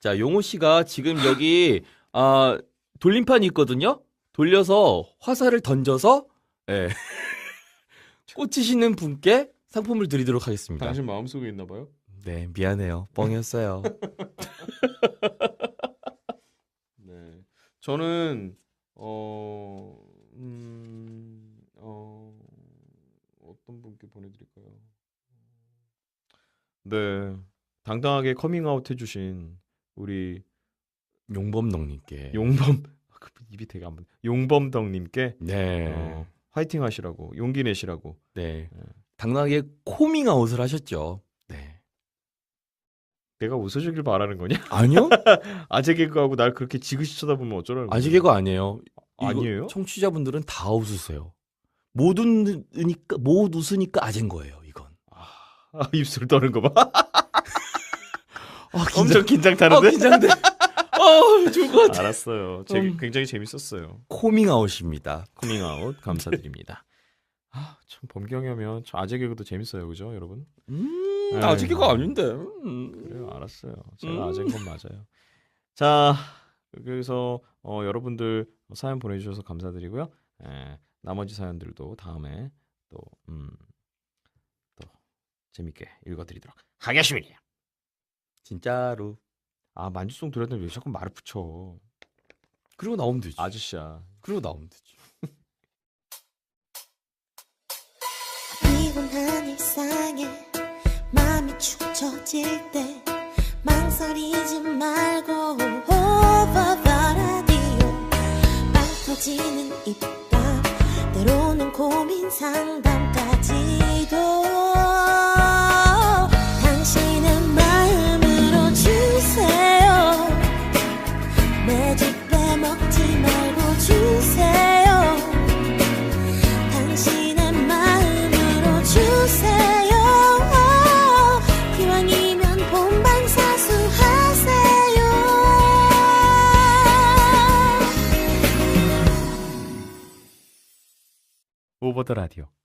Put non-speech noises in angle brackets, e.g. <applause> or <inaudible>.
자, 용호 씨가 지금 여기 아 돌림판이 있거든요. 돌려서 화살을 던져서 예. <laughs> 꽂히시는 분께 상품을 드리도록 하겠습니다. 당신 마음속에 있나 봐요. 네, 미안해요. 뻥이었어요. <laughs> 네. 저는 어, 음, 어, 어떤 분께 보내 드릴까요? 네, 당당하게 커밍아웃 해주신 우리 용범덕님께. 용범 그 입이 되게 안. 용범덕님께 네. 어, 화이팅 하시라고 용기 내시라고 네. 당당하게 코밍아웃을 하셨죠. 네. 내가 웃어주길 바라는 거냐? 아니요? <laughs> 아재 개그하고 날 그렇게 지그시 쳐다보면 어쩌라는 거야? 아직 개가 아니에요. 아니에요? 청취자분들은 다 웃으세요. 못 웃으니까 못 웃으니까 아재인 거예요. 이건. 아, <laughs> 입술 떠는 거 봐. <laughs> 아, 엄청 긴장 아, 타는데. 긴장돼. 아, 좋을 것 같아. 알았어요. 제 음. 굉장히 재밌었어요. 코밍아웃입니다. 커밍아웃 감사드립니다. 아, 참 범경이면 저 아재 개그도 재밌어요, 그죠, 여러분? 음, 에이. 아직 개가 아닌데. 음. 그래요, 알았어요. 제가 음. 아재인 건 맞아요. 자, 그래서 어, 여러분들 사연 보내주셔서 감사드리고요. 에, 나머지 사연들도 다음에 또, 음, 또 재밌게 읽어드리도록 하겠습니다. 진짜로. 아, 만주송 들었는데 왜 자꾸 말을 붙여? 그리고 나오면 되지. 아저씨야. 그리고 나오면 되지. 피곤한 일상에 마음이 축 처질 때 망설이지 말고 over the radio 빵 터지는 입담 때로는 고민 상담까지도 오버 더 라디오.